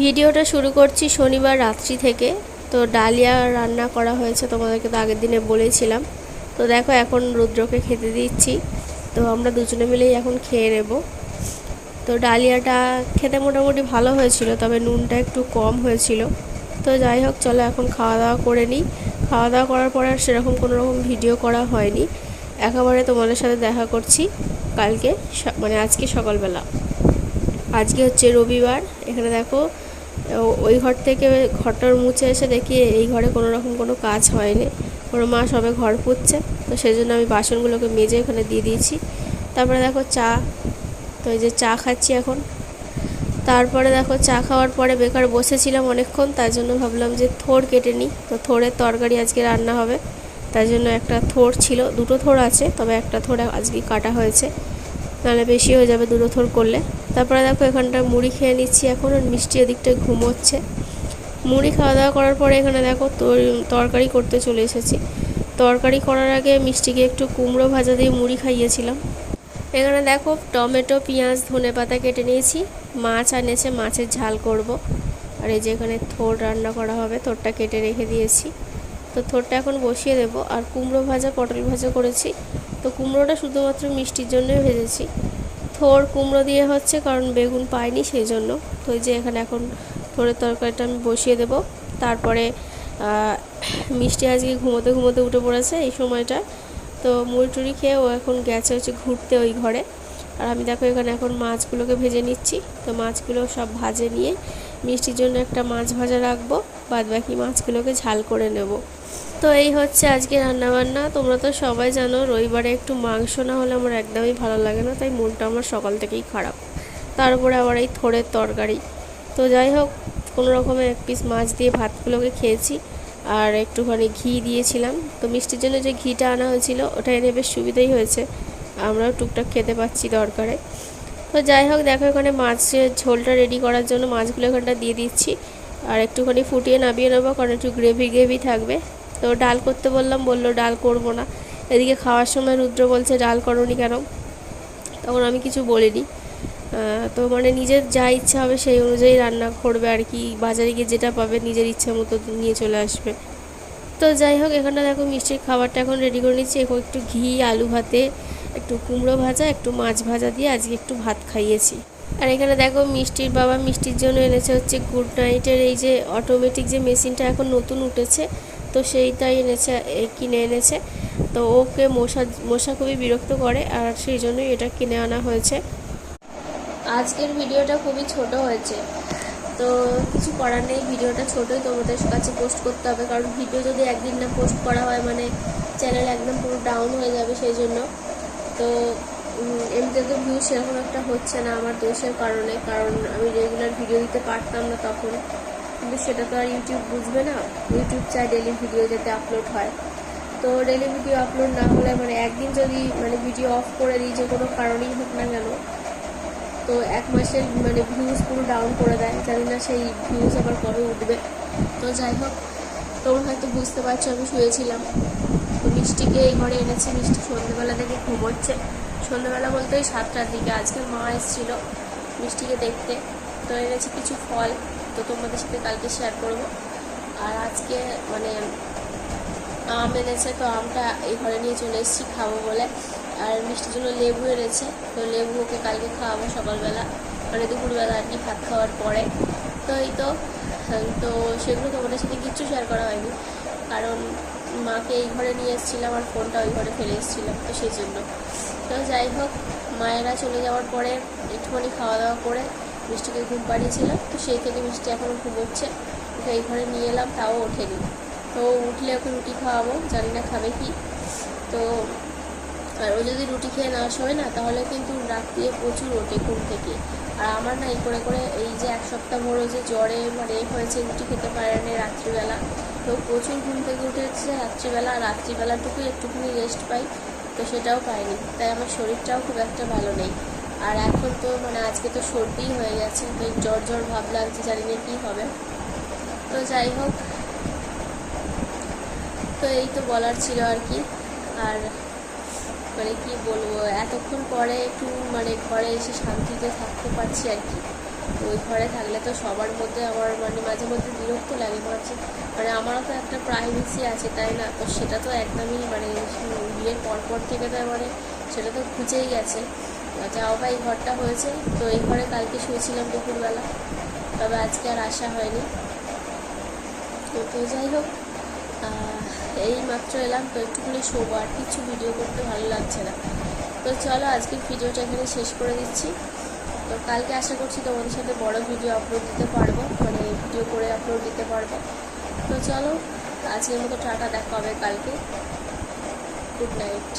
ভিডিওটা শুরু করছি শনিবার রাত্রি থেকে। তো ডালিয়া রান্না করা হয়েছে, তোমাদেরকে তো আগের দিনে বলেছিলাম। তো দেখো এখন রুদ্রকে খেতে দিচ্ছি। তো আমরা দুজনে মিলেই এখন খেয়ে নেব। তো ডালিয়াটা খেতে মোটামুটি ভালো হয়েছিল, তবে নুনটা একটু কম হয়েছিল। তো যাই হোক, চলো এখন খাওয়া দাওয়া করে নিই। খাওয়া দাওয়া করার পর আর সেরকম কোনো রকম ভিডিও করা হয়নি। একেবারে তোমাদের সাথে দেখা করছি কালকে মানে আজকে সকালবেলা। আজকে হচ্ছে রবিবার, এখানে দেখো ওই ঘর থেকে ঘরটার মুছে এসে দেখি এই ঘরে কোনো রকম কোনো কাজ হয়নি। ওর মা সবে ঘর পুচ্ছে তো সেই জন্য আমি বাসনগুলোকে মেজে ওখানে দিয়ে দিয়েছি। তারপরে দেখো চা, তো এই যে চা খাচ্ছি এখন। তারপরে দেখো চা খাওয়ার পরে বেকার বসেছিলাম অনেকক্ষণ, তার জন্য ভাবলাম যে থোড় কেটে নিই। তো থোড়ের তরকারি আজকে রান্না হবে, তার জন্য একটা থোড় ছিল, দুটো থোড় আছে, তবে একটা থোড় আজকে কাটা হয়েছে। নাহলে বেশি হয়ে যাবে দুটো থোড় করলে। তারপরে দেখো এখানটা মুড়ি খেয়ে নিচ্ছি এখন, আর মিষ্টি ওদিকটায় ঘুমোচ্ছে। মুড়ি খাওয়া দাওয়া করার পরে এখানে দেখো তর- তরকারি করতে চলে এসেছি। তরকারি করার আগে মিষ্টিকে একটু কুমড়ো ভাজা দিয়ে মুড়ি খাইয়েছিলাম। এখানে দেখো টমেটো, পেঁয়াজ, ধনে পাতা কেটে নিয়েছি। মাছ আনেছে, মাছের ঝাল করব। আর এই যে এখানে থোর রান্না করা হবে, থোরটা কেটে রেখে দিয়েছি। তো থোরটা এখন বসিয়ে দেব। আর কুমড়ো ভাজা, পটল ভাজা করেছি। তো কুমড়োটা শুধুমাত্র মিষ্টির জন্যই ভেজেছি। থোর কুমড়ো দিয়ে হচ্ছে কারণ বেগুন পাইনি সেই জন্য তো যে এখানে এখন থোরের তরকারিটা আমি বসিয়ে দেব। তারপরে মিষ্টি আজকে ঘুমোতে ঘুমোতে উঠে পড়েছে এই সময়টা তো মুড়ি টুড়ি খেয়ে ও এখন গেছে হচ্ছে ঘুরতে ওই ঘরে। আর আমি দেখো এখানে এখন মাছগুলোকে ভেজে নিচ্ছি। তো মাছগুলো সব ভাজে নিয়ে মিষ্টির জন্য একটা মাছ ভাজা রাখব। বাদ বাকি মাছগুলোকে ঝাল করে নেব। তো এই হচ্ছে আজকে রান্নাবান্না। তোমরা তো সবাই জানো, রবিবারে একটু মাংস না হলে আমার একদমই ভালো লাগে না, তাই মনটা আমার সকাল থেকেই খারাপ। তারপরে আবার এই থোড়ের তরকারি। তো যাই হোক, কোনো রকমে এক পিস মাছ দিয়ে ভাতগুলোকে খেয়েছি, আর একটুখানি ঘি দিয়েছিলাম। তো মিষ্টির জন্য যে ঘিটা আনা হয়েছিল, ওটা এনে বেশ সুবিধাই হয়েছে। আমরাও টুকটাক খেতে পাচ্ছি দরকারে। তো যাই হোক, দেখো এখানে মাছের ঝোলটা রেডি করার জন্য মাছগুলো এখানটা দিয়ে দিচ্ছি। আর একটুখানি ফুটিয়ে নামিয়ে নেব, কারণ একটু গ্রেভি গ্রেভি থাকবে। তো ডাল করতে বললাম, বলল ডাল করব না। এদিকে খাওয়ার সময় রুদ্র বলছে, ডাল করনি কেন? তখন আমি কিছু বলিনি। তো মানে নিজের যা ইচ্ছা হবে সেই অনুযায়ী রান্না করবে আর কি। বাজারে গিয়ে যেটা পাবে নিজের ইচ্ছা মতো নিয়ে চলে আসবে। তো যাই হোক এখানে দেখো মিষ্টির খাবারটা এখন রেডি করে নিচ্ছি। এখন একটু ঘি, আলু ভাতে, একটু কুমড়ো ভাজা, একটু মাছ ভাজা দিয়ে আজকে একটু ভাত খাইয়েছি। আর এখানে দেখো মিষ্টির বাবা মিষ্টির জন্য এনেছে হচ্ছে গুড নাইটের এই যে অটোমেটিক যে মেশিনটা এখন নতুন উঠেছে তো সেইটাই এনেছে কিনে এনেছে। তো ওকে মশা মশা খুবই বিরক্ত করে আর সেই জন্যই এটা কিনে আনা হয়েছে। আজকের ভিডিওটা খুবই ছোট হয়েছে। তো কিছু করার নেই, ভিডিওটা ছোটোই তোমাদের কাছে পোস্ট করতে হবে। কারণ ভিডিও যদি একদিন না পোস্ট করা হয় মানে চ্যানেল একদম পুরো ডাউন হয়ে যাবে সেই জন্য। তো এমনিতে তো ভিউ সেরকম একটা হচ্ছে না আমার দোষের কারণে। কারণ আমি রেগুলার ভিডিও দিতে পারতাম না তখন। কিন্তু সেটা তো আর ইউটিউব বুঝবে না। ইউটিউব চাই ডেলি ভিডিও যাতে আপলোড হয়। তো ডেলি ভিডিও আপলোড না হলে মানে একদিন যদি মানে ভিডিও অফ করে দিই, যে কোনো কারণেই হোক না কেন, তো এক মাসের মানে ভিউজ পুরো ডাউন করে দেয়। জানি না সেই ভিউজ আবার কবে উঠবে। তো যাই হোক, তোমরা হয়তো বুঝতে পারছ আমি শুয়েছিলাম। তো মিষ্টিকে এই ঘরে এনেছি। মিষ্টি সন্ধ্যেবেলা থেকে ঘুমোচ্ছে। সন্ধ্যেবেলা বলতে ওই সাতটার দিকে। আজকে মা এসেছিল মিষ্টিকে দেখতে। তো এনেছি কিছু ফল। তো তোমাদের সাথে কালকে শেয়ার করব। আর আজকে মানে আম এনেছে, তো আমটা এই ঘরে নিয়ে চলে এসেছি খাব বলে। আর মিষ্টির জন্য লেবু এনেছে, তো লেবু ওকে কালকে খাওয়াবো সকালবেলা। মানে দুপুরবেলা আর কি ভাত খাওয়ার পরে। তো এই তো তো সেগুলো তোমাদের সাথে কিচ্ছু শেয়ার করা হয়নি। কারণ মাকে এই ঘরে নিয়ে এসেছিলাম আর ফোনটা ওই ঘরে ফেলে এসেছিলাম তো সেই জন্য। তো যাই হোক, মায়েরা চলে যাওয়ার পরে একটুখানি খাওয়া দাওয়া করে মিষ্টিকে ঘুম পাড়িয়েছিলাম তো সেই থেকে মিষ্টি এখন ঘুমোচ্ছে। ওকে এই ঘরে নিয়ে এলাম, তাও ওঠেনি। তো উঠলে ওকে রুটি খাওয়াবো, জানি না খাবে কি। তো আর ও যদি রুটি খেয়ে না শোয় না, তাহলে কিন্তু রাত্রিরে প্রচুর ওঠে ঘুম থেকে। আর আমার না এই করে করে এই যে এক সপ্তাহ বড় যে জ্বরে মানে হয়েছে, রুটি খেতে পারে না রাত্রিবেলা। তো প্রচুর ঘুম থেকে উঠেছে রাত্রিবেলা, আর রাত্রিবেলাটুকুই একটুখানি রেস্ট পাই, তো সেটাও পাইনি। তাই আমার শরীরটাও খুব একটা ভালো নেই। আর এখন তো মানে আজকে তো সর্দিই হয়ে গেছে তো জ্বর জ্বর ভাব লাগছে, জানি না কী হবে। তো যাই হোক, তো এই তো বলার ছিল আর কি। আর মানে কি বলব, এতক্ষণ পরে একটু মানে ঘরে এসে শান্তিতে থাকতে পারছি আর কি। ওই ঘরে থাকলে তো সবার মধ্যে আমার মানে মাঝে মধ্যে বিরক্ত লাগে ভাবছি মানে আমারও তো একটা প্রাইভেসি আছে, তাই না? তো সেটা তো একদমই মানে বিয়ের পরপর থেকে তো মানে সেটা তো খুঁজেই গেছে। যাও বা এই ঘরটা হয়েছে। তো এই ঘরে কালকে শুয়েছিলাম দুপুরবেলা। তবে আজকে আর আসা হয়নি। তো যাই হোক এই মাত্র এলাম। তো একটুখানি শোবো আর কিছু ভিডিও করতে ভালো লাগছে না। তো চলো আজকের ভিডিওটা এখানে শেষ করে দিচ্ছি। তো কালকে আশা করছি তোমাদের সাথে বড় ভিডিও আপলোড দিতে পারব। মানে ভিডিও করে আপলোড দিতে পারব। তো চলো, আজকের মতো টাটা, দেখা হবে কালকে। Good night